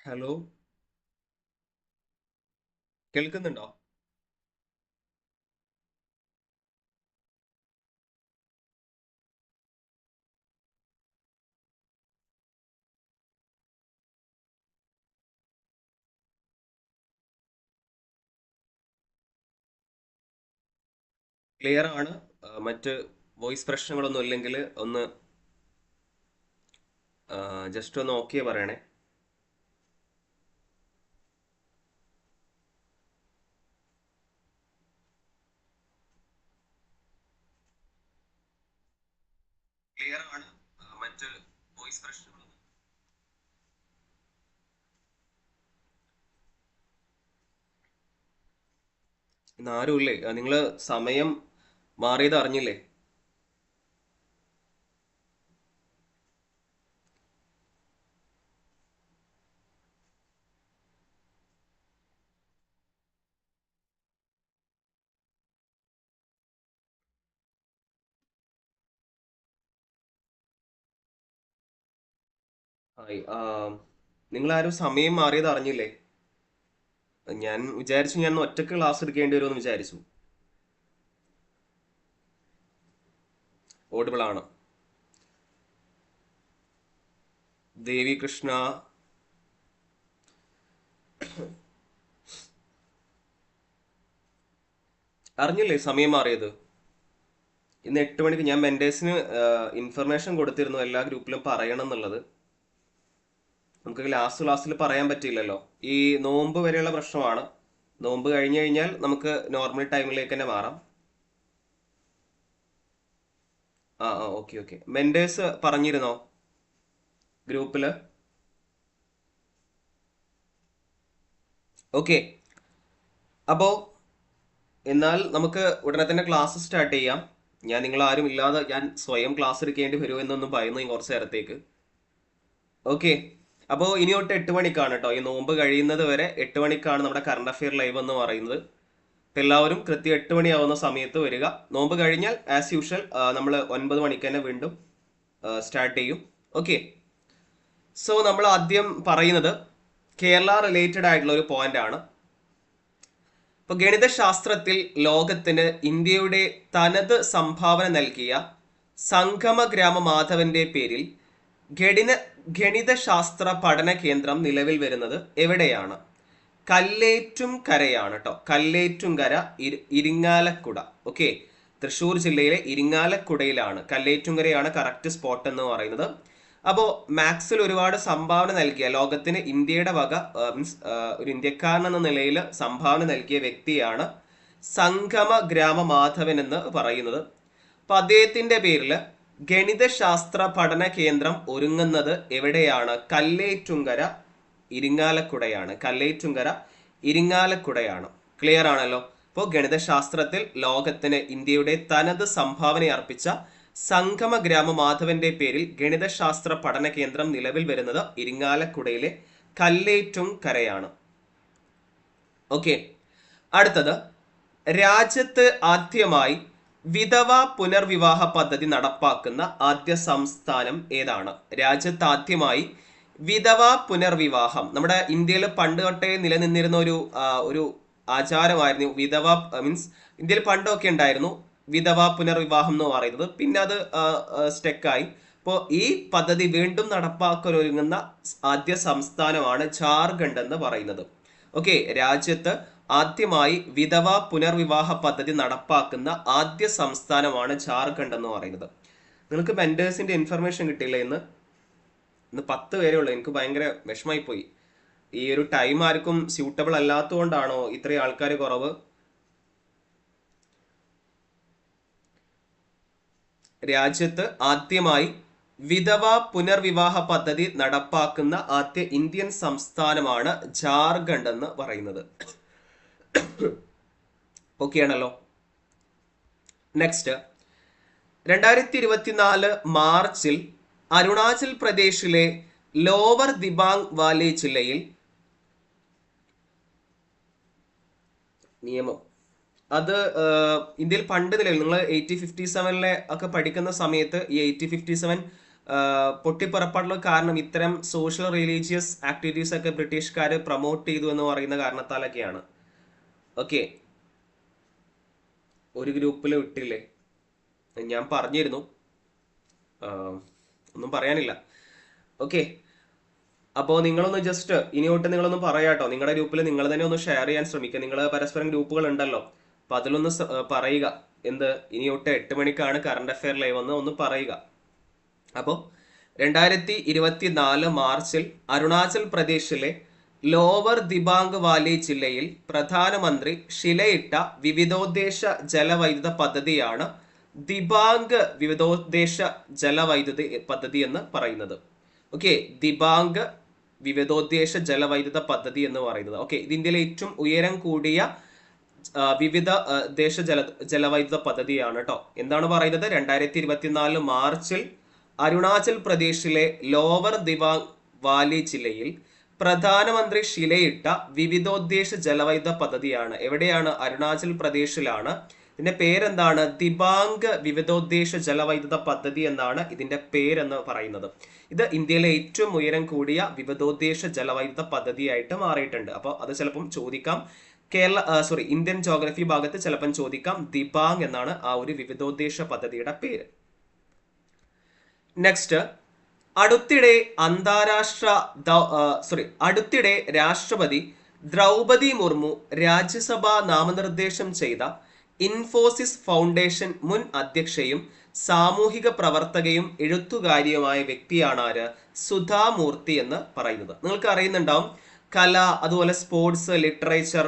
Hello കേൾക്കുന്നുണ്ടോ? Clear ആണ്. മറ്റ് വോയിസ് പ്രശ്നങ്ങളൊന്നും ഇല്ലെങ്കിൽ ഒന്ന് ജസ്റ്റ് ഒന്ന് ഓക്കെ പറയണേ ക്ലിയർ ആണ് ആ, മറ്റ് വോയിസ് പ്രശ്നങ്ങളൊന്നും ഇന്ന് ആരുമില്ലേ? നിങ്ങൾ സമയം മാറിയത് അറിഞ്ഞില്ലേ? നിങ്ങൾ ആരും സമയം മാറിയത് അറിഞ്ഞില്ലേ? ഞാൻ വിചാരിച്ചു ഞാൻ ഒറ്റയ്ക്ക് ക്ലാസ് എടുക്കേണ്ടി വരുമെന്ന് വിചാരിച്ചു. ഓഡിബിൾ ആണ്. ദേവി കൃഷ്ണ. അറിഞ്ഞില്ലേ സമയം മാറിയത്? ഇന്ന് എട്ട് മണിക്ക് ഞാൻ മെൻഡേഴ്സിന് ഇൻഫർമേഷൻ കൊടുത്തിരുന്നു. എല്ലാ ഗ്രൂപ്പിലും പറയണം എന്നുള്ളത്. നമുക്ക് ലാസ്റ്റ് ക്ലാസ്സിൽ പറയാൻ പറ്റില്ലല്ലോ ഈ നോമ്പ് വരെയുള്ള പ്രശ്നമാണ്. നോമ്പ് കഴിഞ്ഞു കഴിഞ്ഞാൽ നമുക്ക് നോർമൽ ടൈമിലേക്ക് തന്നെ മാറാം. ആ ആ ഓക്കെ ഓക്കെ മെന്റേഴ്സ് പറഞ്ഞിരുന്നോ? ഗ്രൂപ്പിൽ ഓക്കെ അപ്പോൾ എന്നാൽ നമുക്ക് ഉടനെ തന്നെ ക്ലാസ് സ്റ്റാർട്ട് ചെയ്യാം. ഞാൻ നിങ്ങൾ ആരും ഇല്ലാതെ ഞാൻ സ്വയം ക്ലാസ് എടുക്കേണ്ടി വരുമോ എന്നൊന്നും പറയുന്നു കുറച്ച് നേരത്തേക്ക്. ഓക്കെ അപ്പോൾ ഇനി തൊട്ട് എട്ട് മണിക്കാണ് കേട്ടോ ഈ നോമ്പ് കഴിയുന്നത് വരെ എട്ട് മണിക്കാണ് നമ്മുടെ കറണ്ട് അഫെയർ ലൈവ് എന്ന് പറയുന്നത്. എല്ലാവരും കൃത്യം എട്ട് മണിയാവുന്ന സമയത്ത് വരിക. നോമ്പ് കഴിഞ്ഞാൽ ആസ് യൂഷ്വൽ നമ്മൾ ഒൻപത് മണിക്ക് തന്നെ വീണ്ടും സ്റ്റാർട്ട് ചെയ്യും. ഓക്കെ സോ നമ്മൾ ആദ്യം പറയുന്നത് കേരള റിലേറ്റഡ് ആയിട്ടുള്ള ഒരു പോയിന്റ് ആണ്. ഇപ്പൊ ഗണിതശാസ്ത്രത്തിൽ ലോകത്തിന് ഇന്ത്യയുടെ തനത് സംഭാവന നൽകിയ സംഗമ ഗ്രാമ മാധവന്റെ പേരിൽ ഗണിത ഗണിതശാസ്ത്ര പഠന കേന്ദ്രം നിലവിൽ വരുന്നത് എവിടെയാണ്? കല്ലേറ്റും കരയാണ് കേട്ടോ കല്ലേറ്റും കര ഇരിങ്ങാലക്കുട. ഓക്കെ. തൃശ്ശൂർ ജില്ലയിലെ ഇരിങ്ങാലക്കുടയിലാണ്. കല്ലേറ്റും കരയാണ് കറക്റ്റ് സ്പോട്ട് എന്ന് പറയുന്നത്. അപ്പോൾ മാത്സിൽ ഒരുപാട് സംഭാവന നൽകിയ ലോകത്തിന് ഇന്ത്യയുടെ വക മീൻസ് ഒരു ഇന്ത്യക്കാരൻ എന്ന നിലയിൽ സംഭാവന നൽകിയ വ്യക്തിയാണ് സംഗമ ഗ്രാമ മാധവൻ എന്ന് പറയുന്നത്. അപ്പൊ അദ്ദേഹത്തിന്റെ പേരിൽ ഗണിതശാസ്ത്ര പഠന കേന്ദ്രം ഒരുങ്ങുന്നത് എവിടെയാണ്? കല്ലേറ്റുങ്കര ഇരിങ്ങാലക്കുടയാണ്. കല്ലേറ്റുങ്കര ഇരിങ്ങാലക്കുടയാണ്. ക്ലിയർ ആണല്ലോ? അപ്പോൾ ഗണിതശാസ്ത്രത്തിൽ ലോകത്തിന് ഇന്ത്യയുടെ തനത് സംഭാവന അർപ്പിച്ച സംഗമ ഗ്രാമ മാധവന്റെ പേരിൽ ഗണിതശാസ്ത്ര പഠന കേന്ദ്രം നിലവിൽ വരുന്നത് ഇരിങ്ങാലക്കുടയിലെ കല്ലേറ്റുംകരയാണ്. ഓക്കെ അടുത്തത്. രാജ്യത്ത് ആദ്യമായി വിധവ പുനർവിവാഹ പദ്ധതി നടപ്പാക്കുന്ന ആദ്യ സംസ്ഥാനം ഏതാണ്? രാജ്യത്ത് ആദ്യമായി വിധവ പുനർവിവാഹം. നമ്മുടെ ഇന്ത്യയിൽ പണ്ട് തൊട്ടേ നിലനിന്നിരുന്ന ഒരു ഒരു ആചാരമായിരുന്നു വിധവ മീൻസ് ഇന്ത്യയിൽ പണ്ടൊക്കെ ഉണ്ടായിരുന്നു വിധവ പുനർവിവാഹം എന്ന് പറയുന്നത്. പിന്നെ അത് സ്റ്റെക്കായി. അപ്പോൾ ഈ പദ്ധതി വീണ്ടും നടപ്പാക്കാനൊരുങ്ങുന്ന ആദ്യ സംസ്ഥാനമാണ് ജാർഖണ്ഡ് എന്ന് പറയുന്നത്. ഓക്കെ രാജ്യത്ത് ആദ്യമായി വിധവ പുനർവിവാഹ പദ്ധതി നടപ്പാക്കുന്ന ആദ്യ സംസ്ഥാനമാണ് ജാർഖണ്ഡ് എന്ന് പറയുന്നത്. നിങ്ങൾക്ക് മെൻഡേഴ്സിന്റെ ഇൻഫർമേഷൻ കിട്ടിയില്ല ഇന്ന്? ഇന്ന് പത്ത് പേരേ ഉള്ളൂ. എനിക്ക് ഭയങ്കര വിഷമായി പോയി ഈ ഒരു ടൈം ആർക്കും സ്യൂട്ടബിൾ അല്ലാത്തതുകൊണ്ടാണോ ഇത്രയും ആൾക്കാർ കുറവ്? രാജ്യത്ത് ആദ്യമായി വിധവ പുനർവിവാഹ പദ്ധതി നടപ്പാക്കുന്ന ആദ്യ ഇന്ത്യൻ സംസ്ഥാനമാണ് ജാർഖണ്ഡ് എന്ന് പറയുന്നത്. ഓക്കെ ആണല്ലോ നെക്സ്റ്റ് രണ്ടായിരത്തി ഇരുപത്തിനാല് മാർച്ചിൽ അരുണാചൽ പ്രദേശിലെ ലോവർ ദിബാങ് വാലി ജില്ലയിൽ നിയമം. അത് ഇന്ത്യയിൽ പണ്ട് നിലവിൽ നിങ്ങൾ എയ്റ്റി ഫിഫ്റ്റി സെവനിലെ ഒക്കെ പഠിക്കുന്ന സമയത്ത് ഈ എയ്റ്റി ഫിഫ്റ്റി സെവൻ പൊട്ടിപ്പുറപ്പാടുള്ള കാരണം ഇത്തരം സോഷ്യൽ റിലീജിയസ് ആക്ടിവിറ്റീസ് ഒക്കെ ബ്രിട്ടീഷുകാർ പ്രൊമോട്ട് ചെയ്തു എന്ന് പറയുന്ന കാരണത്താലൊക്കെയാണ്. ഓക്കെ. ഒരു ഗ്രൂപ്പിൽ വിട്ടില്ലേ? ഞാൻ പറഞ്ഞിരുന്നു. ഒന്നും പറയാനില്ല. ഓക്കെ. അപ്പോൾ നിങ്ങളൊന്ന് ജസ്റ്റ് ഇനി തൊട്ട് നിങ്ങളൊന്ന് പറയാട്ടോ. നിങ്ങളുടെ ഗ്രൂപ്പിൽ നിങ്ങൾ തന്നെ ഒന്ന് ഷെയർ ചെയ്യാൻ ശ്രമിക്കുക. നിങ്ങൾ പരസ്പരം ഗ്രൂപ്പുകൾ ഉണ്ടല്ലോ. അപ്പം അതിലൊന്ന് പറയുക. എന്ത്? ഇനി തൊട്ട് എട്ട് മണിക്കാണ് കറണ്ട് അഫെയർ ലൈവ് എന്ന് ഒന്ന് പറയുക. അപ്പോൾ രണ്ടായിരത്തി ഇരുപത്തിനാല് മാർച്ചിൽ അരുണാചൽ പ്രദേശിലെ ലോവർ ദിബാംഗ് വാലി ജില്ലയിൽ പ്രധാനമന്ത്രി ശിലയിട്ട വിവിധോദ്ദേശ ജലവൈദ്യുത പദ്ധതിയാണ് ദിബാംഗ് വിവിധോദ്ദേശ ജലവൈദ്യുതി പദ്ധതി എന്ന് പറയുന്നത്. ഓക്കെ ദിബാംഗ് വിവിധോദ്ദേശ ജലവൈദ്യുത പദ്ധതി എന്ന് പറയുന്നത്. ഓക്കെ ഇത് ഇന്ത്യയിലെ ഏറ്റവും ഉയരം കൂടിയ വിവിധ ദേശ ജല ജലവൈദ്യുത പദ്ധതിയാണ് കേട്ടോ എന്താണ് പറയുന്നത്? രണ്ടായിരത്തി ഇരുപത്തിനാല് മാർച്ചിൽ അരുണാചൽ പ്രദേശിലെ ലോവർ ദിവാങ് വാലി ജില്ലയിൽ പ്രധാനമന്ത്രി ശിലയിട്ട വിവിധോദ്ദേശ ജലവൈദ്യുത പദ്ധതിയാണ്. എവിടെയാണ്? അരുണാചൽ പ്രദേശിലാണ്. ഇതിന്റെ പേരെന്താണ്? ദിബാംഗ് വിവിധോദ്ദേശ ജലവൈദ്യുത പദ്ധതി എന്നാണ് ഇതിന്റെ പേരെന്ന് പറയുന്നത്. ഇത് ഇന്ത്യയിലെ ഏറ്റവും ഉയരം കൂടിയ വിവിധോദ്ദേശ ജലവൈദ്യുത പദ്ധതിയായിട്ട് മാറിയിട്ടുണ്ട്. അപ്പോൾ അത് ചിലപ്പം ചോദിക്കാം. കേരള സോറി ഇന്ത്യൻ ജോഗ്രഫി ഭാഗത്ത് ചിലപ്പം ചോദിക്കാം ദിബാങ് എന്നാണ് ആ ഒരു വിവിധോദ്ദേശ പദ്ധതിയുടെ പേര്. നെക്സ്റ്റ് അടുത്തിടെ അന്താരാഷ്ട്ര സോറി അടുത്തിടെ രാഷ്ട്രപതി ദ്രൗപതി മുർമു രാജ്യസഭ നാമനിർദ്ദേശം ചെയ്ത ഇൻഫോസിസ് ഫൗണ്ടേഷൻ മുൻ അധ്യക്ഷയും സാമൂഹിക പ്രവർത്തകയും എഴുത്തുകാരിയുമായ വ്യക്തിയാണ് ആര് സുധാമൂർത്തി എന്ന് പറയുന്നത്. നിങ്ങൾക്ക് അറിയുന്നുണ്ടാവും കല അതുപോലെ സ്പോർട്സ് ലിറ്ററേച്ചർ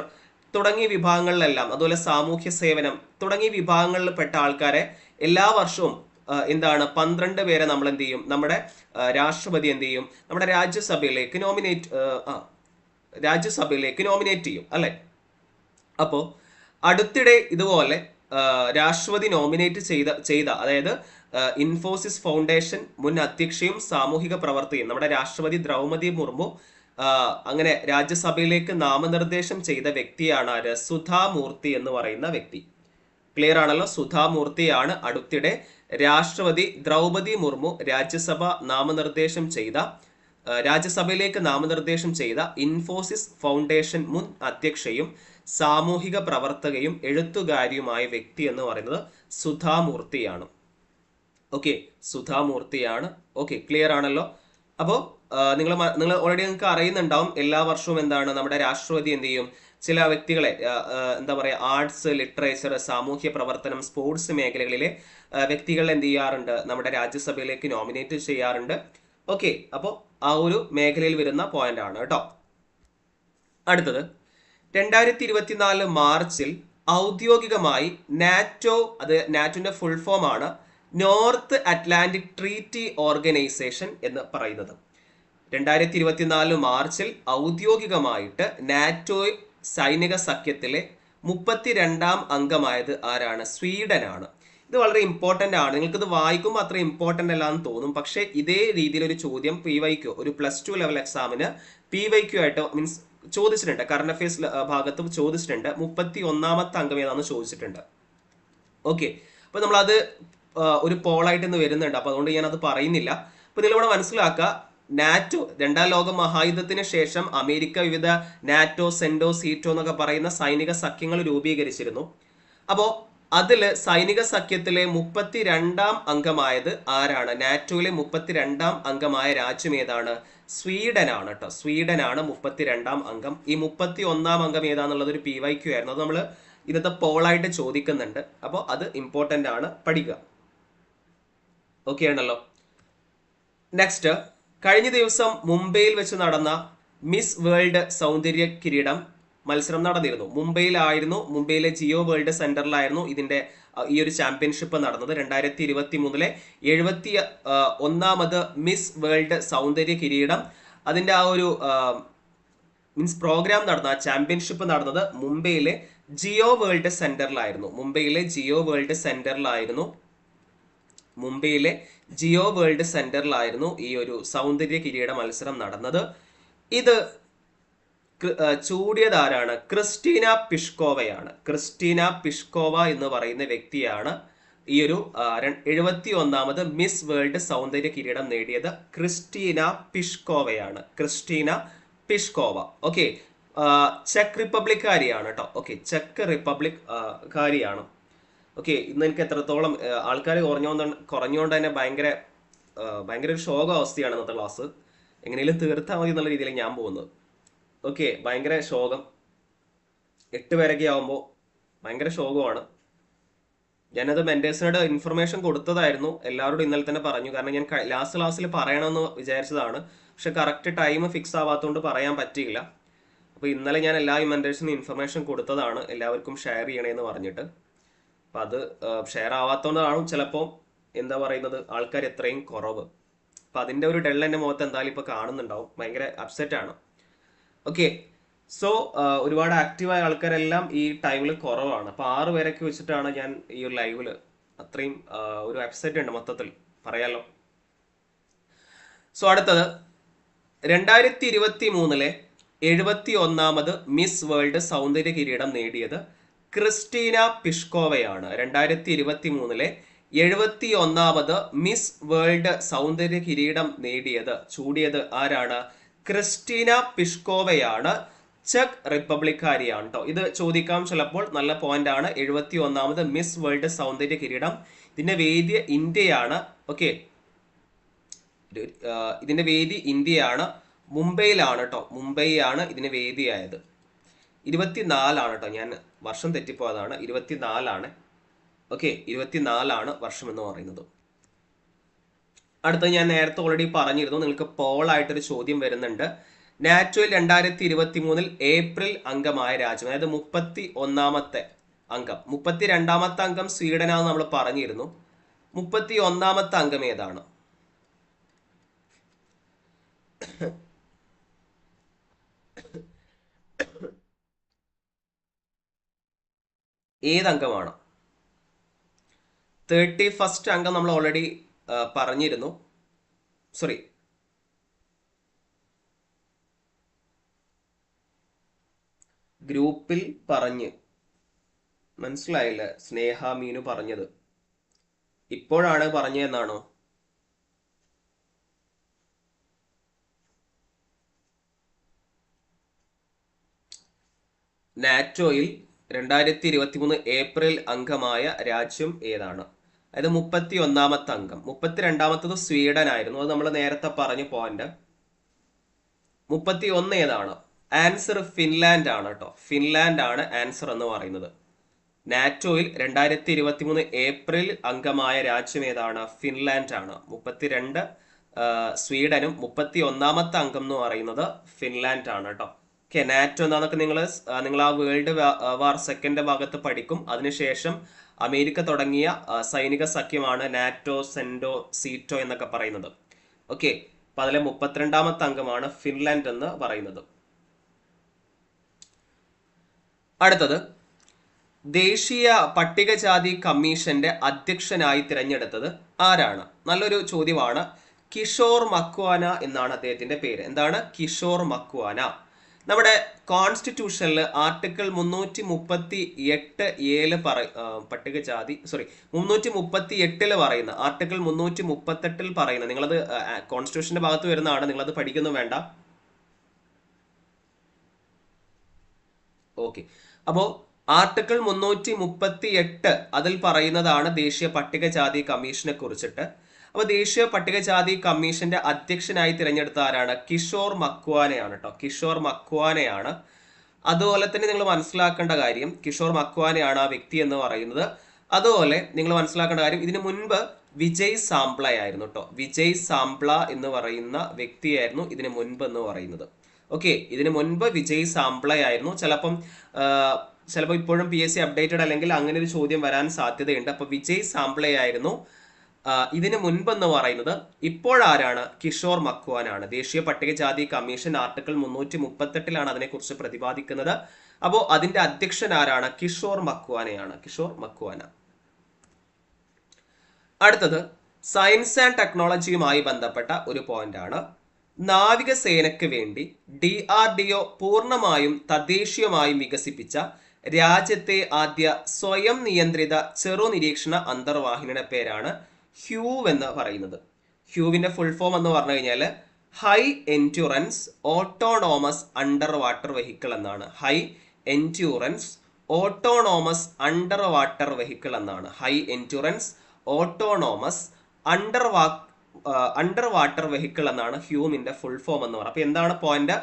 തുടങ്ങിയ വിഭാഗങ്ങളിലെല്ലാം അതുപോലെ സാമൂഹ്യ സേവനം തുടങ്ങിയ വിഭാഗങ്ങളിൽ പെട്ട ആൾക്കാരെ എല്ലാ വർഷവും എന്താണ്? പന്ത്രണ്ട് പേരെ നമ്മൾ എന്ത് ചെയ്യും നമ്മുടെ രാഷ്ട്രപതി എന്ത് ചെയ്യും നമ്മുടെ രാജ്യസഭയിലേക്ക് നോമിനേറ്റ് രാജ്യസഭയിലേക്ക് നോമിനേറ്റ് ചെയ്യും അല്ലെ? അപ്പോൾ അടുത്തിടെ ഇതുപോലെ രാഷ്ട്രപതി നോമിനേറ്റ് ചെയ്ത ചെയ്ത അതായത് ഇൻഫോസിസ് ഫൗണ്ടേഷൻ മുൻ അധ്യക്ഷയും സാമൂഹിക പ്രവർത്തകയും നമ്മുടെ രാഷ്ട്രപതി ദ്രൗപതി മുർമു അങ്ങനെ രാജ്യസഭയിലേക്ക് നാമനിർദ്ദേശം ചെയ്ത വ്യക്തിയാണ് സുധാമൂർത്തി എന്ന് പറയുന്ന വ്യക്തി. ക്ലിയർ ആണല്ലോ. സുധാമൂർത്തിയാണ് അടുത്തിടെ രാഷ്ട്രപതി ദ്രൗപതി മുർമു രാജ്യസഭ നാമനിർദ്ദേശം ചെയ്ത രാജ്യസഭയിലേക്ക് നാമനിർദ്ദേശം ചെയ്ത ഇൻഫോസിസ് ഫൗണ്ടേഷൻ മുൻ അധ്യക്ഷയും സാമൂഹിക പ്രവർത്തകയും എഴുത്തുകാരിയുമായ വ്യക്തി എന്ന് പറയുന്നത് സുധാമൂർത്തിയാണ്. ഓക്കെ സുധാമൂർത്തിയാണ്. ഓക്കെ ക്ലിയർ ആണല്ലോ. അപ്പോൾ നിങ്ങൾ നിങ്ങൾ ഓൾറെഡി നിങ്ങൾക്ക് അറിയുന്നുണ്ടാവും എല്ലാ വർഷവും എന്താണ് നമ്മുടെ രാഷ്ട്രപതി എന്ത് ചെയ്യും? ചില വ്യക്തികളെ എന്താ പറയുക ആർട്സ് ലിറ്ററേച്ചർ സാമൂഹ്യ പ്രവർത്തനം സ്പോർട്സ് മേഖലകളിലെ വ്യക്തികൾ എന്ത് ചെയ്യാറുണ്ട്? നമ്മുടെ രാജ്യസഭയിലേക്ക് നോമിനേറ്റ് ചെയ്യാറുണ്ട്. ഓക്കെ അപ്പോൾ ആ ഒരു മേഖലയിൽ വരുന്ന പോയിന്റ് ആണ് കേട്ടോ. അടുത്തത്. രണ്ടായിരത്തി ഇരുപത്തിനാല് മാർച്ചിൽ ഔദ്യോഗികമായി നാറ്റോ അത് നാറ്റോന്റെ ഫുൾ ഫോം ആണ് നോർത്ത് അറ്റ്ലാന്റിക് ട്രീറ്റി ഓർഗനൈസേഷൻ എന്ന് പറയുന്നത്. രണ്ടായിരത്തി ഇരുപത്തിനാല് മാർച്ചിൽ ഔദ്യോഗികമായിട്ട് നാറ്റോ സൈനിക സഖ്യത്തിലെ മുപ്പത്തിരണ്ടാം അംഗമായത് ആരാണ്? സ്വീഡനാണ്. ഇത് വളരെ ഇമ്പോർട്ടന്റ് ആണ്. നിങ്ങൾക്ക് ഇത് വായിക്കുമ്പോൾ അത്ര ഇമ്പോർട്ടന്റ് അല്ല എന്ന് തോന്നും. പക്ഷേ ഇതേ രീതിയിൽ ഒരു ചോദ്യം പി വൈക്കോ ഒരു പ്ലസ് ടു ലെവൽ എക്സാമിന് പി വൈക്കോ ആയിട്ട് മീൻസ് ചോദിച്ചിട്ടുണ്ട്. കറണ്ട് അഫയേഴ്സ് ഭാഗത്ത് ചോദിച്ചിട്ടുണ്ട്. മുപ്പത്തി ഒന്നാമത്തെ അംഗം ഏതാണെന്ന് ചോദിച്ചിട്ടുണ്ട്. ഓക്കെ അപ്പൊ നമ്മളത് ഒരു പോളായിട്ട് ഇന്ന് വരുന്നുണ്ട്. അപ്പൊ അതുകൊണ്ട് ഞാൻ അത് പറയുന്നില്ല. അപ്പൊ നിങ്ങളിവിടെ മനസ്സിലാക്കുക നാറ്റോ രണ്ടാം ലോക മഹായുദ്ധത്തിന് ശേഷം അമേരിക്ക വിവിധ നാറ്റോ സെൻഡോ സീറ്റോ എന്നൊക്കെ പറയുന്ന സൈനിക സഖ്യങ്ങൾ രൂപീകരിച്ചിരുന്നു. അപ്പോൾ അതിൽ സൈനിക സഖ്യത്തിലെ മുപ്പത്തി രണ്ടാം അംഗമായത് ആരാണ്? നാറ്റോയിലെ മുപ്പത്തി രണ്ടാം അംഗമായ രാജ്യം ഏതാണ്? സ്വീഡനാണ് കേട്ടോ. സ്വീഡനാണ് മുപ്പത്തിരണ്ടാം അംഗം. ഈ മുപ്പത്തി ഒന്നാം അംഗം ഏതാന്നുള്ളത് ഒരു പി വൈ ക്യു ആയിരുന്നു. അത് നമ്മൾ ഇന്നത്തെ പോളായിട്ട് ചോദിക്കുന്നുണ്ട്. അപ്പോൾ അത് ഇമ്പോർട്ടന്റ് ആണ്. പഠിക്കുക. ഓക്കെ ആണല്ലോ. നെക്സ്റ്റ് കഴിഞ്ഞ ദിവസം മുംബൈയിൽ വെച്ച് നടന്ന മിസ് വേൾഡ് സൗന്ദര്യ കിരീടം മത്സരം നടന്നിരുന്നു. മുംബൈയിലായിരുന്നു മുംബൈയിലെ ജിയോ വേൾഡ് സെന്ററിലായിരുന്നു ഇതിന്റെ ഈ ഒരു ചാമ്പ്യൻഷിപ്പ് നടന്നത്. രണ്ടായിരത്തി ഇരുപത്തി മൂന്നിലെ എഴുപത്തി ഒന്നാമത് മിസ് വേൾഡ് സൗന്ദര്യ കിരീടം. അതിന്റെ ആ ഒരു മീൻസ് പ്രോഗ്രാം നടന്ന ചാമ്പ്യൻഷിപ്പ് നടന്നത് മുംബൈയിലെ ജിയോ വേൾഡ് സെന്ററിലായിരുന്നു. മുംബൈയിലെ ജിയോ വേൾഡ് സെന്ററിലായിരുന്നു. മുംബൈയിലെ ജിയോ വേൾഡ് സെന്ററിലായിരുന്നു ഈ ഒരു സൗന്ദര്യ കിരീട മത്സരം നടന്നത്. ഇത് ചൂടിയതാരാണ്? ക്രിസ്റ്റീന പിഷ്കോവയാണ്. ക്രിസ്റ്റീന പിഷ്കോവ എന്ന് പറയുന്ന വ്യക്തിയാണ് ഈ ഒരു എഴുപത്തി ഒന്നാമത് മിസ് വേൾഡ് സൗന്ദര്യ കിരീടം നേടിയത് ക്രിസ്റ്റീന പിഷ്കോവയാണ്. Krystyna Pyszkova. ഓക്കെ ചെക്ക് റിപ്പബ്ലിക്കാരിയാണ് കേട്ടോ ഓക്കെ ചെക്ക് റിപ്പബ്ലിക് കാരിയാണ്. ഓക്കെ ഇന്ന് എനിക്ക് എത്രത്തോളം ആൾക്കാർ കുറഞ്ഞോണ്ട് കുറഞ്ഞുകൊണ്ട് തന്നെ ഭയങ്കര ഭയങ്കര ഒരു ശോക അവസ്ഥയാണ് ഇന്നത്തെ ക്ലാസ് എങ്ങനെയും തീർത്താൽ മതി എന്നുള്ള രീതിയിൽ ഞാൻ പോകുന്നത്. ഓക്കെ ഭയങ്കര ശോകം. എട്ട് പേരൊക്കെ ആവുമ്പോൾ ഭയങ്കര ശോകമാണ്. ഞാനത് മെന്റേഴ്സിനോട് ഇൻഫർമേഷൻ കൊടുത്തതായിരുന്നു. എല്ലാവരോടും ഇന്നലെ തന്നെ പറഞ്ഞു. കാരണം ഞാൻ ലാസ്റ്റ് ക്ലാസ്സിൽ പറയണമെന്ന് വിചാരിച്ചതാണ്. പക്ഷെ കറക്റ്റ് ടൈം ഫിക്സ് ആവാത്തതുകൊണ്ട് പറയാൻ പറ്റിയില്ല. അപ്പോൾ ഇന്നലെ ഞാൻ എല്ലാ മെന്റേഴ്സിനും ഇൻഫർമേഷൻ കൊടുത്തതാണ്. എല്ലാവർക്കും ഷെയർ ചെയ്യണേന്ന് പറഞ്ഞിട്ട്. അപ്പം അത് ഷെയർ ആവാത്തതുകൊണ്ടാണ് ചിലപ്പോൾ എന്താ പറയുന്നത് ആൾക്കാർ എത്രയും കുറവ്. അപ്പം അതിന്റെ ഒരു ഡെള്ള എന്റെ മുഖത്ത് എന്തായാലും ഇപ്പോൾ കാണുന്നുണ്ടാവും. ഭയങ്കര അപ്സെറ്റ് ആണ്. ഓക്കെ സോ ഒരുപാട് ആക്റ്റീവായ ആൾക്കാരെല്ലാം ഈ ടൈമിൽ കുറവാണ്. അപ്പോൾ ആറ് പേരൊക്കെ വെച്ചിട്ടാണ് ഞാൻ ഈ ഒരു ലൈവിൽ അത്രയും ഒരു അപ്സെറ്റ് ഉണ്ട് മൊത്തത്തിൽ. പറയാലോ. സോ അടുത്തത്. രണ്ടായിരത്തി ഇരുപത്തി മൂന്നിലെ എഴുപത്തി ഒന്നാമത് മിസ് വേൾഡ് സൗന്ദര്യ കിരീടം നേടിയത് ക്രിസ്റ്റീന പിഷ്കോവയാണ്. രണ്ടായിരത്തി ഇരുപത്തി മൂന്നിലെ എഴുപത്തി ഒന്നാമത് മിസ് വേൾഡ് സൗന്ദര്യ കിരീടം നേടിയത് ചൂടിയത് ആരാണ്? ക്രിസ്റ്റീന പിഷ്കോവയാണ്. ചെക്ക് റിപ്പബ്ലിക്കാരിയാണ് കേട്ടോ ഇത് ചോദിക്കാം ചിലപ്പോൾ നല്ല പോയിന്റ് ആണ്. എഴുപത്തി ഒന്നാമത് മിസ് വേൾഡ് സൗന്ദര്യ കിരീടം. ഇതിന്റെ വേദി ഇന്ത്യയാണ്. ഓക്കെ. ഇതിന്റെ വേദി ഇന്ത്യയാണ്. മുംബൈയിലാണ് കേട്ടോ മുംബൈയാണ് ഇതിന് വേദിയായത്. ഇരുപത്തിനാലാണ് കേട്ടോ ഞാൻ വർഷം തെറ്റിപ്പോയതാണ് ഇരുപത്തിനാലാണ്. ഓക്കെ ഇരുപത്തിനാലാണ് വർഷം എന്ന് പറയുന്നത്. അടുത്ത ഞാൻ നേരത്തെ ഓൾറെഡി പറഞ്ഞിരുന്നു. നിങ്ങൾക്ക് പോളായിട്ടൊരു ചോദ്യം വരുന്നുണ്ട്. നാറ്റോയിൽ രണ്ടായിരത്തി ഇരുപത്തി മൂന്നിൽ ഏപ്രിൽ അംഗമായ രാജ്യം അതായത് മുപ്പത്തി ഒന്നാമത്തെ അംഗം. മുപ്പത്തി രണ്ടാമത്തെ അംഗം സ്വീഡനാന്ന് നമ്മൾ പറഞ്ഞിരുന്നു. മുപ്പത്തി ഒന്നാമത്തെ അംഗം ഏതാണ്? ഏത് അംഗമാണ് തേർട്ടി ഫസ്റ്റ് അംഗം നമ്മൾ ഓൾറെഡി പറഞ്ഞിരുന്നു. സോറി ഗ്രൂപ്പിൽ പറഞ്ഞ്. മനസ്സിലായില്ല? സ്നേഹ മീനു പറഞ്ഞത്. ഇപ്പോഴാണ് പറഞ്ഞതെന്നാണോ നാറ്റോയിൽ രണ്ടായിരത്തി ഇരുപത്തി മൂന്ന് ഏപ്രിൽ അംഗമായ രാജ്യം ഏതാണ്? അതായത് മുപ്പത്തി ഒന്നാമത്തെ അംഗം. മുപ്പത്തി രണ്ടാമത്തത് സ്വീഡൻ ആയിരുന്നു അത് നമ്മൾ നേരത്തെ പറഞ്ഞു പോയിന്റ്. മുപ്പത്തി ഒന്ന് ഏതാണ്? ആൻസർ ഫിൻലാൻഡ് ആണ് കേട്ടോ. ഫിൻലാൻഡ് ആണ് ആൻസർ എന്ന് പറയുന്നത്. നാറ്റോയിൽ രണ്ടായിരത്തി ഇരുപത്തി മൂന്ന് ഏപ്രിൽ അംഗമായ രാജ്യം ഏതാണ്? ഫിൻലാൻഡ് ആണ് മുപ്പത്തിരണ്ട് സ്വീഡനും മുപ്പത്തി ഒന്നാമത്തെ അംഗം എന്ന് പറയുന്നത് ഫിൻലാൻഡ് ആണ് കേട്ടോ. ഓക്കെ നാറ്റോ എന്താണെന്നൊക്കെ നിങ്ങൾ നിങ്ങൾ ആ വേൾഡ് വാർ സെക്കൻഡ് ഭാഗത്ത് പഠിക്കും. അതിനുശേഷം അമേരിക്ക തുടങ്ങിയ സൈനിക സഖ്യമാണ് നാറ്റോ സെൻഡോ സീറ്റോ എന്നൊക്കെ പറയുന്നത്. ഓക്കെ അപ്പൊ അതിലെ മുപ്പത്തിരണ്ടാമത്തെ അംഗമാണ് ഫിൻലാൻഡ് എന്ന് പറയുന്നത്. അടുത്തത് ദേശീയ പട്ടികജാതി കമ്മീഷന്റെ അധ്യക്ഷനായി തിരഞ്ഞെടുത്തത് ആരാണ്? നല്ലൊരു ചോദ്യമാണ്. കിഷോർ മക്വാന എന്നാണ് അദ്ദേഹത്തിന്റെ പേര്. എന്താണ്? കിഷോർ മക്വാന. നമ്മുടെ കോൺസ്റ്റിറ്റ്യൂഷനിൽ ആർട്ടിക്കിൾ മുന്നൂറ്റി മുപ്പത്തി എട്ട് ഏൽ പറ പട്ടികജാതി സോറി മുന്നൂറ്റി മുപ്പത്തി എട്ടിൽ പറയുന്ന ആർട്ടിക്കിൾ മുന്നൂറ്റി മുപ്പത്തെട്ടിൽ പറയുന്ന നിങ്ങളത് കോൺസ്റ്റിറ്റ്യൂഷന്റെ ഭാഗത്ത് വരുന്നതാണ് നിങ്ങളത് പഠിക്കുന്നു വേണ്ട? ഓക്കെ. അപ്പോൾ ആർട്ടിക്കിൾ മുന്നൂറ്റി മുപ്പത്തി എട്ട് അതിൽ പറയുന്നതാണ് ദേശീയ പട്ടികജാതി കമ്മീഷനെ കുറിച്ചിട്ട്. അപ്പൊ ദേശീയ പട്ടികജാതി കമ്മീഷന്റെ അധ്യക്ഷനായി തിരഞ്ഞെടുത്ത ആരാണ്? കിഷോർ മക്വാനെയാണ് കേട്ടോ കിഷോർ മക്വാനെയാണ്. അതുപോലെ തന്നെ നിങ്ങൾ മനസ്സിലാക്കേണ്ട കാര്യം കിഷോർ മക്വാനയാണ് ആ വ്യക്തി എന്ന് പറയുന്നത്. അതുപോലെ നിങ്ങൾ മനസ്സിലാക്കേണ്ട കാര്യം ഇതിനു മുൻപ് വിജയ് സാംപ്ല ആയിരുന്നു കേട്ടോ വിജയ് സാംപ്ല എന്ന് പറയുന്ന വ്യക്തിയായിരുന്നു ഇതിനു മുൻപ് എന്ന് പറയുന്നത്. ഓക്കെ ഇതിനു മുൻപ് വിജയ് സാംപ്ല ആയിരുന്നു. ചിലപ്പം ചിലപ്പോൾ ഇപ്പോഴും പി എസ് സി അപ്ഡേറ്റഡ് അല്ലെങ്കിൽ അങ്ങനെ ഒരു ചോദ്യം വരാൻ സാധ്യതയുണ്ട്. അപ്പൊ വിജയ് സാംപ്ല ആയിരുന്നു ആ, ഇതിന് മുൻപെന്ന് പറയുന്നത് ഇപ്പോഴാരാണ് കിഷോർ മക്വാനാണ്. ദേശീയ പട്ടികജാതി കമ്മീഷൻ ആർട്ടിക്കിൾ മുന്നൂറ്റി മുപ്പത്തെട്ടിലാണ് അതിനെക്കുറിച്ച് പ്രതിപാദിക്കുന്നത്. അപ്പോൾ അതിന്റെ അധ്യക്ഷൻ ആരാണ് കിഷോർ മക്വാനയാണ്. കിഷോർ മക്വാന. അടുത്തത് സയൻസ് ആൻഡ് ടെക്നോളജിയുമായി ബന്ധപ്പെട്ട ഒരു പോയിന്റാണ്. നാവികസേനയ്ക്ക് വേണ്ടി ഡി ആർ ഡി ഒ പൂർണമായും തദ്ദേശീയമായും വികസിപ്പിച്ച രാജ്യത്തെ ആദ്യ സ്വയം നിയന്ത്രിത ചെറു നിരീക്ഷണ അന്തർവാഹിനിയുടെ പേരാണ് ഹ്യൂ എന്ന് പറയുന്നത്. ഹ്യൂവിന്റെ ഫുൾ ഫോം എന്ന് പറഞ്ഞു കഴിഞ്ഞാൽ high endurance autonomous under water vehicle എന്നാണ്. High endurance autonomous under water vehicle എന്നാണ്. ഹൈ എൻഡ്യൂറൻസ് ഓട്ടോണോമസ് അണ്ടർ വാ അണ്ടർ വാട്ടർ വെഹിക്കിൾ എന്നാണ് ഹ്യൂമിന്റെ ഫുൾ ഫോം എന്ന് പറയുന്നത്. അപ്പോൾ എന്താണ് പോയിന്റ്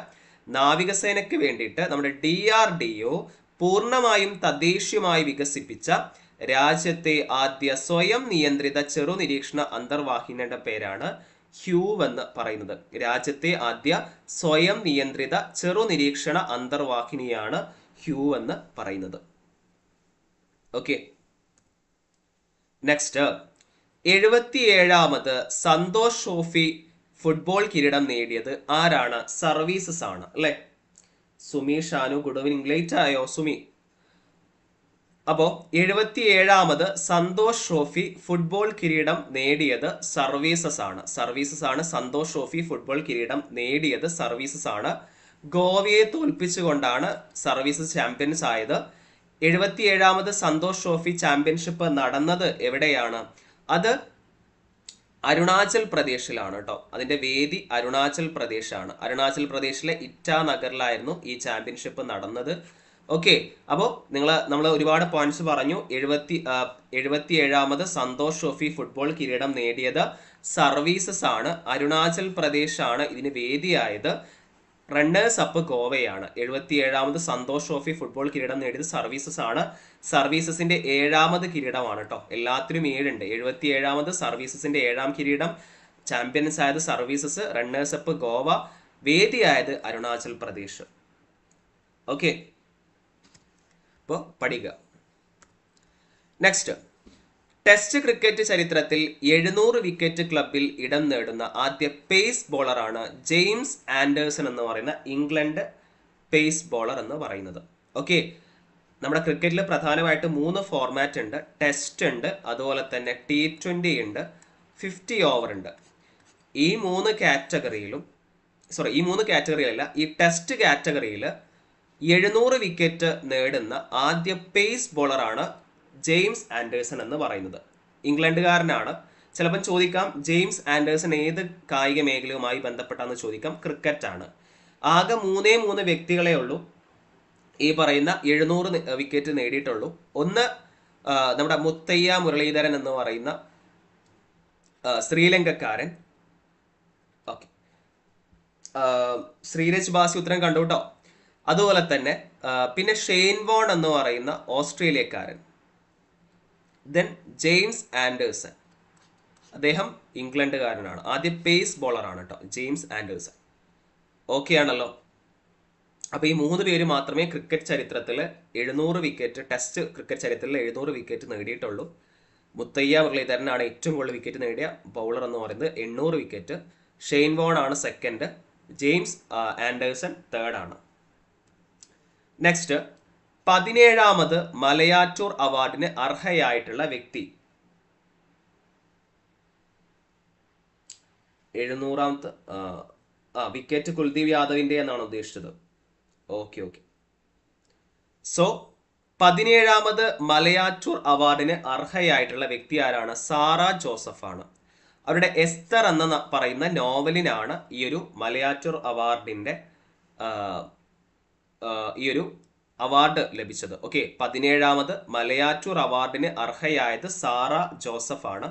നാവികസേനയ്ക്ക് വേണ്ടിയിട്ട് നമ്മുടെ ഡി ആർ ഡി ഒ പൂർണമായും തദ്ദേശീയമായി വികസിപ്പിച്ച രാജ്യത്തെ ആദ്യ സ്വയം നിയന്ത്രിത ചെറു നിരീക്ഷണ അന്തർവാഹിനിയുടെ പേരാണ് ഹ്യൂ എന്ന് പറയുന്നത്. രാജ്യത്തെ ആദ്യ സ്വയം നിയന്ത്രിത ചെറു നിരീക്ഷണ അന്തർവാഹിനിയാണ് ഹ്യൂ എന്ന് പറയുന്നത്. ഓക്കെ നെക്സ്റ്റ് എഴുപത്തിയേഴാമത് സന്തോഷ് ഷോഫി ഫുട്ബോൾ കിരീടം നേടിയത് ആരാണ്? സർവീസസ് ആണ് അല്ലെ? Sumi Shanu good evening late ആയോ സുമി അപ്പോ എഴുപത്തിയേഴാമത് സന്തോഷ് ട്രോഫി ഫുട്ബോൾ കിരീടം നേടിയത് സർവീസസ് ആണ്. സർവീസസ് ആണ് സന്തോഷ് ട്രോഫി ഫുട്ബോൾ കിരീടം നേടിയത് സർവീസസ് ആണ്. ഗോവയെ തോൽപ്പിച്ചുകൊണ്ടാണ് സർവീസസ് ചാമ്പ്യൻസ് ആയത്. എഴുപത്തിയേഴാമത് സന്തോഷ് ട്രോഫി ചാമ്പ്യൻഷിപ്പ് നടന്നത് എവിടെയാണ്? അത് അരുണാചൽ പ്രദേശിലാണ് കേട്ടോ. അതിന്റെ വേദി അരുണാചൽ പ്രദേശാണ്. അരുണാചൽ പ്രദേശിലെ ഇറ്റാനഗറിലായിരുന്നു ഈ ചാമ്പ്യൻഷിപ്പ് നടന്നത്. ഓക്കെ അപ്പോൾ നിങ്ങൾ നമ്മൾ ഒരുപാട് പോയിന്റ്സ് പറഞ്ഞു. എഴുപത്തി എഴുപത്തി ഏഴാമത് സന്തോഷ് ട്രോഫി ഫുട്ബോൾ കിരീടം നേടിയത് സർവീസസ് ആണ്. അരുണാചൽ പ്രദേശ് ആണ് ഇതിന് വേദിയായത്. Runners up ഗോവയാണ്. എഴുപത്തി ഏഴാമത് സന്തോഷ് ട്രോഫി ഫുട്ബോൾ കിരീടം നേടിയത് സർവീസസ് ആണ്. സർവീസസിന്റെ ഏഴാമത് കിരീടമാണ് കേട്ടോ എല്ലാത്തിനും ഏഴുണ്ട്. എഴുപത്തി ഏഴാമത് സർവീസസിന്റെ ഏഴാം കിരീടം. ചാമ്പ്യൻസ് ആയത് സർവീസസ് റണ്ണേഴ്സ് അപ്പ് ഗോവ. വേദിയായത് അരുണാചൽ പ്രദേശ്. ഓക്കെ അപ്പോൾ പഠിക്കുക നെക്സ്റ്റ് ടെസ്റ്റ് ക്രിക്കറ്റ് ചരിത്രത്തിൽ എഴുന്നൂറ് വിക്കറ്റ് ക്ലബിൽ ഇടം നേടുന്ന ആദ്യ പേസ് ബോളറാണ് ജെയിംസ് ആൻഡേഴ്സൺ എന്ന് പറയുന്ന ഇംഗ്ലണ്ട് പേസ് ബോളർ എന്ന് പറയുന്നത്. ഓക്കെ നമ്മുടെ ക്രിക്കറ്റിൽ പ്രധാനമായിട്ട് മൂന്ന് ഫോർമാറ്റ് ഉണ്ട്. ടെസ്റ്റ് ഉണ്ട് അതുപോലെ തന്നെ ടി ട്വന്റി ഉണ്ട് ഫിഫ്റ്റി ഓവർ ഉണ്ട്. ഈ മൂന്ന് കാറ്റഗറിയിലും സോറി ഈ മൂന്ന് കാറ്റഗറിയിലല്ല ഈ ടെസ്റ്റ് കാറ്റഗറിയിൽ എഴുന്നൂറ് വിക്കറ്റ് നേടുന്ന ആദ്യ പേസ് ബോളറാണ് ജെയിംസ് ആൻഡേഴ്സൺ എന്ന് പറയുന്നത്. ഇംഗ്ലണ്ടുകാരനാണ്. ചിലപ്പം ചോദിക്കാം ജെയിംസ് ആൻഡേഴ്സൺ ഏത് കായിക മേഖലയുമായി ബന്ധപ്പെട്ടാന്ന് ചോദിക്കാം ക്രിക്കറ്റ് ആണ്. ആകെ മൂന്നേ മൂന്ന് വ്യക്തികളെ ഉള്ളൂ. ഈ പറയുന്ന എഴുന്നൂറ് വിക്കറ്റ് നേടിയിട്ടുള്ളൂ. ഒന്ന് നമ്മുടെ മുത്തയ്യ മുരളീധരൻ എന്ന് പറയുന്ന ശ്രീലങ്കക്കാരൻ. ഓക്കെ. ശ്രീരജ് ബാസി ഉത്തരം കണ്ടു കേട്ടോ? അതുപോലെ തന്നെ പിന്നെ ഷെയ്ൻ വോൺ എന്ന് പറയുന്ന ഓസ്ട്രേലിയക്കാരൻ. ദെൻ ജെയിംസ് ആൻഡേഴ്സൺ അദ്ദേഹം ഇംഗ്ലണ്ടുകാരനാണ്. ആദ്യ പേസ് ബോളറാണ് കേട്ടോ ജെയിംസ് ആൻഡേഴ്സൺ ഓക്കെ ആണല്ലോ. അപ്പൊ ഈ മൂന്ന് പേര് മാത്രമേ ക്രിക്കറ്റ് ചരിത്രത്തിൽ എഴുന്നൂറ് വിക്കറ്റ് ടെസ്റ്റ് ക്രിക്കറ്റ് ചരിത്രത്തിൽ എഴുന്നൂറ് വിക്കറ്റ് നേടിയിട്ടുള്ളൂ. മുത്തയ്യ മുരളീധരനാണ് ഏറ്റവും കൂടുതൽ വിക്കറ്റ് നേടിയ ബൗളർ എന്ന് പറയുന്നത് എണ്ണൂറ് വിക്കറ്റ് ഷെയ്ൻ വോൺ ആണ് സെക്കൻഡ് ജെയിംസ് ആൻഡേഴ്സൺ തേർഡ് ആണ്. നെക്സ്റ്റ് പതിനേഴാമത് മലയാറ്റൂർ അവാർഡിന് അർഹയായിട്ടുള്ള വ്യക്തി. എഴുന്നൂറാമത്തെ ആ, വിക്കറ്റ് കുൽദീപ് യാദവിന്റെ എന്നാണ് ഉദ്ദേശിച്ചത്. ഓക്കെ ഓക്കെ സോ പതിനേഴാമത് മലയാറ്റൂർ അവാർഡിന് അർഹയായിട്ടുള്ള വ്യക്തി ആരാണ്? സാറ ജോസഫ് ആണ്. അവരുടെ എസ്തർ എന്ന പറയുന്ന നോവലിനാണ് ഈ ഒരു മലയാറ്റൂർ ആ, ഈ ഒരു അവാർഡ് ലഭിച്ചത്. ഓക്കെ പതിനേഴാമത് മലയാറ്റൂർ അവാർഡിന് അർഹയായത് സാറ ജോസഫ് ആണ്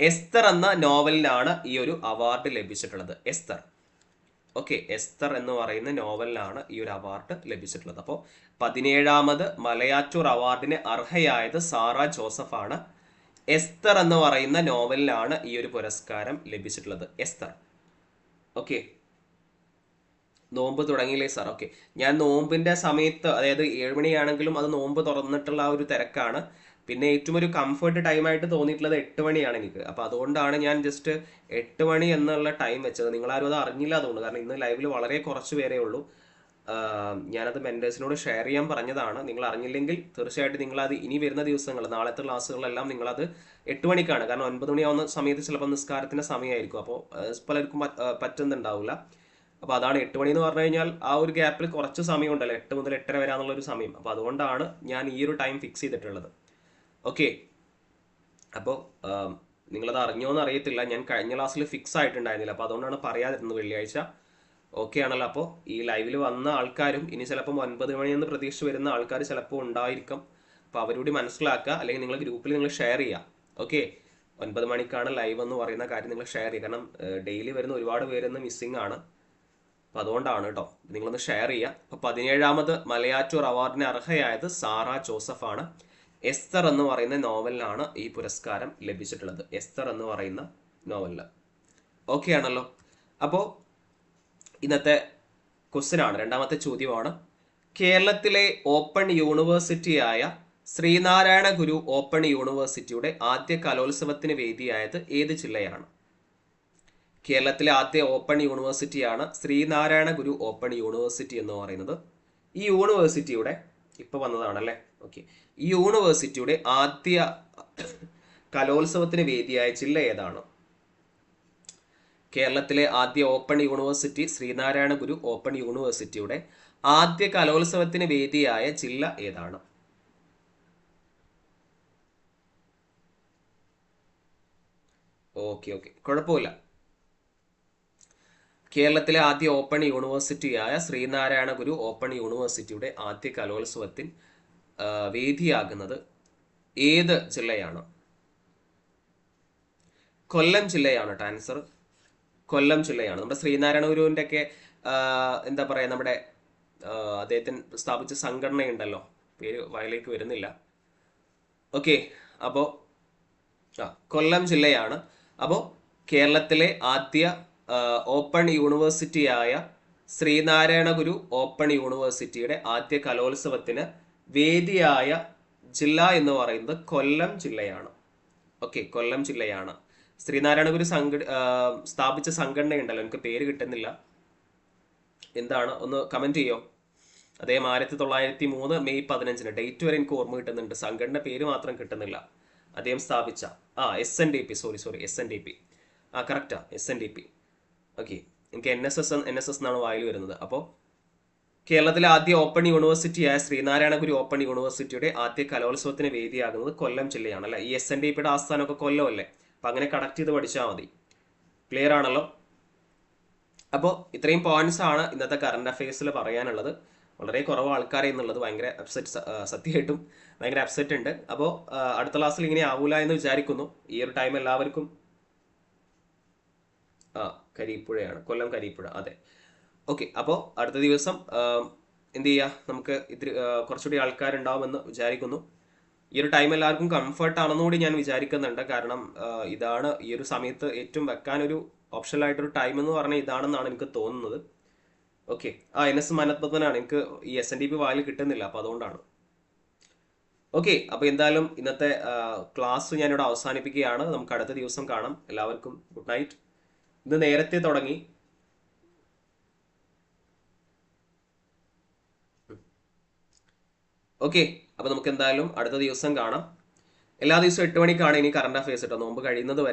എസ്തർ എന്ന നോവലിനാണ് ഈ ഒരു അവാർഡ് ലഭിച്ചിട്ടുള്ളത്. എസ്തർ. ഓക്കെ എസ്തർ എന്ന് പറയുന്ന നോവലിനാണ് ഈ ഒരു അവാർഡ് ലഭിച്ചിട്ടുള്ളത്. അപ്പോൾ പതിനേഴാമത് മലയാറ്റൂർ അവാർഡിന് അർഹയായത് സാറ ജോസഫ് ആണ് എസ്തർ എന്ന് പറയുന്ന നോവലിനാണ് ഈ ഒരു പുരസ്കാരം ലഭിച്ചിട്ടുള്ളത്. എസ്തർ. ഓക്കെ നോമ്പ് തുടങ്ങിയില്ലേ സാർ ഓക്കെ ഞാൻ നോമ്പിന്റെ സമയത്ത് അതായത് ഏഴുമണിയാണെങ്കിലും അത് നോമ്പ് തുറന്നിട്ടുള്ള ആ ഒരു തിരക്കാണ്. പിന്നെ ഏറ്റവും ഒരു കംഫർട്ട് ടൈമായിട്ട് തോന്നിയിട്ടുള്ളത് എട്ട് മണിയാണ് എനിക്ക്. അപ്പോൾ അതുകൊണ്ടാണ് ഞാൻ ജസ്റ്റ് എട്ട് മണി എന്നുള്ള ടൈം വെച്ചത്. നിങ്ങളാരും അത് അറിഞ്ഞില്ല അതുകൊണ്ട്. കാരണം ഇന്ന് ലൈവിൽ വളരെ കുറച്ച് പേരേ ഉള്ളൂ. ഞാനത് മെന്റേഴ്സിനോട് ഷെയർ ചെയ്യാൻ പറഞ്ഞതാണ്. നിങ്ങൾ അറിഞ്ഞില്ലെങ്കിൽ തീർച്ചയായിട്ടും നിങ്ങളത് ഇനി വരുന്ന ദിവസങ്ങൾ നാളത്തെ ക്ലാസ്സുകളെല്ലാം നിങ്ങളത് എട്ട് മണിക്കാണ്. കാരണം ഒൻപത് മണിയാവുന്ന സമയത്ത് ചിലപ്പോൾ നിസ്കാരത്തിന്റെ സമയമായിരിക്കും. അപ്പോൾ പലർക്കും പറ്റുന്നുണ്ടാവില്ല. അപ്പോൾ അതാണ് എട്ട് മണി എന്ന് പറഞ്ഞു കഴിഞ്ഞാൽ ആ ഒരു ഗ്യാപ്പിൽ കുറച്ച് സമയം ഉണ്ടല്ലോ എട്ട് മുതൽ എട്ടര വരെ എന്നുള്ള ഒരു സമയം. അപ്പോൾ അതുകൊണ്ടാണ് ഞാൻ ഈ ഒരു ടൈം ഫിക്സ് ചെയ്തിട്ടുള്ളത്. ഓക്കെ അപ്പോൾ നിങ്ങളത് അറിഞ്ഞോന്ന് അറിയത്തില്ല. ഞാൻ കഴിഞ്ഞ ക്ലാസ്സിൽ ഫിക്സ് ആയിട്ടുണ്ടായിരുന്നില്ല. അപ്പോൾ അതുകൊണ്ടാണ് പറയാതിരുന്നത് വെള്ളിയാഴ്ച. ഓക്കെ ആണല്ലോ. അപ്പോൾ ഈ ലൈവിൽ വന്ന ആൾക്കാരും ഇനി ചിലപ്പം ഒൻപത് മണിയെന്ന് പ്രതീക്ഷിച്ച് വരുന്ന ആൾക്കാർ ചിലപ്പോൾ ഉണ്ടായിരിക്കും. അപ്പോൾ അവരോട് മനസ്സിലാക്കുക. അല്ലെങ്കിൽ നിങ്ങൾ ഗ്രൂപ്പിൽ നിങ്ങൾ ഷെയർ ചെയ്യുക. ഓക്കെ ഒൻപത് മണിക്കാണ് ലൈവ് എന്ന് പറയുന്ന കാര്യം നിങ്ങൾ ഷെയർ ചെയ്യുക. കാരണം ഡെയിലി വരുന്ന ഒരുപാട് പേരൊന്ന് മിസ്സിംഗ് ആണ്. അപ്പം അതുകൊണ്ടാണ് കേട്ടോ നിങ്ങളൊന്ന് ഷെയർ ചെയ്യുക അപ്പോൾ പതിനേഴാമത് മലയാറ്റൂർ അവാർഡിന് അർഹയായത് സാറ ജോസഫ് ആണ് എസ്തർ എന്ന് പറയുന്ന നോവലിനാണ് ഈ പുരസ്കാരം ലഭിച്ചിട്ടുള്ളത്. എസ്തർ എന്ന് പറയുന്ന നോവലിൽ ഓക്കെ ആണല്ലോ. അപ്പോൾ ഇന്നത്തെ ക്വസ്റ്റ്യൻ ആണ്. രണ്ടാമത്തെ ചോദ്യമാണ്. കേരളത്തിലെ ഓപ്പൺ യൂണിവേഴ്സിറ്റിയായ ശ്രീനാരായണ ഗുരു ഓപ്പൺ യൂണിവേഴ്സിറ്റിയുടെ ആദ്യ കലോത്സവത്തിന് വേദിയായത് ഏത് ജില്ലയാണ്? കേരളത്തിലെ ആദ്യ ഓപ്പൺ യൂണിവേഴ്സിറ്റിയാണ് ശ്രീനാരായണ ഗുരു ഓപ്പൺ യൂണിവേഴ്സിറ്റി എന്ന് പറയുന്നത്. ഈ യൂണിവേഴ്സിറ്റിയുടെ ഇപ്പൊ വന്നതാണല്ലേ? ഓക്കെ ഈ യൂണിവേഴ്സിറ്റിയുടെ ആദ്യ കലോത്സവത്തിന് വേദിയായ ജില്ല ഏതാണ്? കേരളത്തിലെ ആദ്യ open university Sreenarayana Guru open യൂണിവേഴ്സിറ്റിയുടെ ആദ്യ കലോത്സവത്തിന് വേദിയായ ജില്ല ഏതാണ്? ഓക്കെ ഓക്കെ കുഴപ്പമില്ല. കേരളത്തിലെ ആദ്യ ഓപ്പൺ യൂണിവേഴ്സിറ്റിയായ ശ്രീനാരായണ ഗുരു ഓപ്പൺ യൂണിവേഴ്സിറ്റിയുടെ ആദ്യ കലോത്സവത്തിൽ വേദിയാകുന്നത് ഏത് ജില്ലയാണ്? കൊല്ലം ജില്ലയാണ് ആൻസർ കൊല്ലം ജില്ലയാണ്. നമ്മുടെ ശ്രീനാരായണ ഗുരുവിന്റെ ഒക്കെ എന്താ പറയുക നമ്മുടെ അദ്ദേഹത്തിന് സ്ഥാപിച്ച സംഘടനയുണ്ടല്ലോ. പേര് വയലേക്ക് വരുന്നില്ല. ഓക്കെ അപ്പോൾ ആ കൊല്ലം ജില്ലയാണ്. അപ്പോൾ കേരളത്തിലെ ആദ്യ ഓപ്പൺ യൂണിവേഴ്സിറ്റിയായ ശ്രീനാരായണ ഗുരു ഓപ്പൺ യൂണിവേഴ്സിറ്റിയുടെ ആദ്യ കലോത്സവത്തിന് വേദിയായ ജില്ല എന്ന് പറയുന്നത് കൊല്ലം ജില്ലയാണ്. ഓക്കെ കൊല്ലം ജില്ലയാണ്. ശ്രീനാരായണ ഗുരു സംഘ സ്ഥാപിച്ച സംഘടനയുണ്ടല്ലോ എനിക്ക് പേര് കിട്ടുന്നില്ല. എന്താണ്? ഒന്ന് കമന്റ് ചെയ്യോ? അദ്ദേഹം ആയിരത്തി തൊള്ളായിരത്തി മൂന്ന് മെയ് പതിനഞ്ചിന് ഡേറ്റ് വരെ എനിക്ക് ഓർമ്മ കിട്ടുന്നുണ്ട്. സംഘടന പേര് മാത്രം കിട്ടുന്നില്ല. അദ്ദേഹം സ്ഥാപിച്ച ആ S N D P sorry sorry S N D P ആ correct S N D P okay എനിക്ക് N S S N S S എന്നാണ് വായിൽ വരുന്നത്. അപ്പോൾ കേരളത്തിലെ ആദ്യ ഓപ്പൺ യൂണിവേഴ്സിറ്റിയായ ശ്രീനാരായണഗുരു ഓപ്പൺ യൂണിവേഴ്സിറ്റിയുടെ ആദ്യ കലോത്സവത്തിന് വേദിയാകുന്നത് കൊല്ലം ജില്ലയാണ് അല്ലെ? ഈ എസ് എൻ ഡി പിയുടെ ആസ്ഥാനമൊക്കെ കൊല്ലമല്ലേ അപ്പം അങ്ങനെ കണക്ട് ചെയ്ത് പഠിച്ചാൽ മതി. ക്ലിയർ ആണല്ലോ? അപ്പോൾ ഇത്രയും പോയിന്റ്സ് ആണ് ഇന്നത്തെ കറണ്ട് അഫയേഴ്സിൽ പറയാനുള്ളത്. വളരെ കുറവ് ആൾക്കാരെ എന്നുള്ളത് ഭയങ്കര അപ്സെറ്റ് സത്യമായിട്ടും ഭയങ്കര അപ്സെറ്റ് ഉണ്ട്. അപ്പോൾ അടുത്ത ക്ലാസ്സിൽ ഇങ്ങനെ ആവൂല എന്ന് വിചാരിക്കുന്നു. ഈ ഒരു ടൈം എല്ലാവർക്കും ആ കരിപ്പുഴയാണ്. കൊല്ലം കരിപ്പുഴ. അതെ. ഓക്കെ അപ്പോൾ അടുത്ത ദിവസം എന്ത് ചെയ്യുക നമുക്ക് ഇത്തിരി കുറച്ചുകൂടി ആൾക്കാരുണ്ടാവുമെന്ന് വിചാരിക്കുന്നു. ഈ ഒരു ടൈം എല്ലാവർക്കും കംഫർട്ട് ആണെന്നുകൂടി ഞാൻ വിചാരിക്കുന്നുണ്ട്. കാരണം ഇതാണ് ഈ ഒരു സമയത്ത് ഏറ്റവും വെക്കാനൊരു ഓപ്ഷണൽ ആയിട്ടൊരു ടൈം എന്ന് പറഞ്ഞാൽ ഇതാണെന്നാണ് എനിക്ക് തോന്നുന്നത്. ഓക്കെ ആ എൻ എസ് മനത്പത്മനാണ് എനിക്ക് ഈ എസ് എൻ ഡി പി വായിൽ കിട്ടുന്നില്ല അപ്പോൾ അതുകൊണ്ടാണ്. ഓക്കെ അപ്പോൾ എന്തായാലും ഇന്നത്തെ ക്ലാസ് ഞാനിവിടെ അവസാനിപ്പിക്കുകയാണ്. നമുക്ക് അടുത്ത ദിവസം കാണാം. എല്ലാവർക്കും ഗുഡ് നൈറ്റ്. ഇന്ന് നേരത്തെ തുടങ്ങി. ഓക്കെ അപ്പോൾ നമുക്ക് എന്തായാലും അടുത്ത ദിവസം കാണാം. എല്ലാ ദിവസവും എട്ട് മണിക്കാണ് ഇനി കറണ്ട് അഫയേഴ്സ് കേട്ടോ നോമ്പ് കഴിയുന്നത് വരെ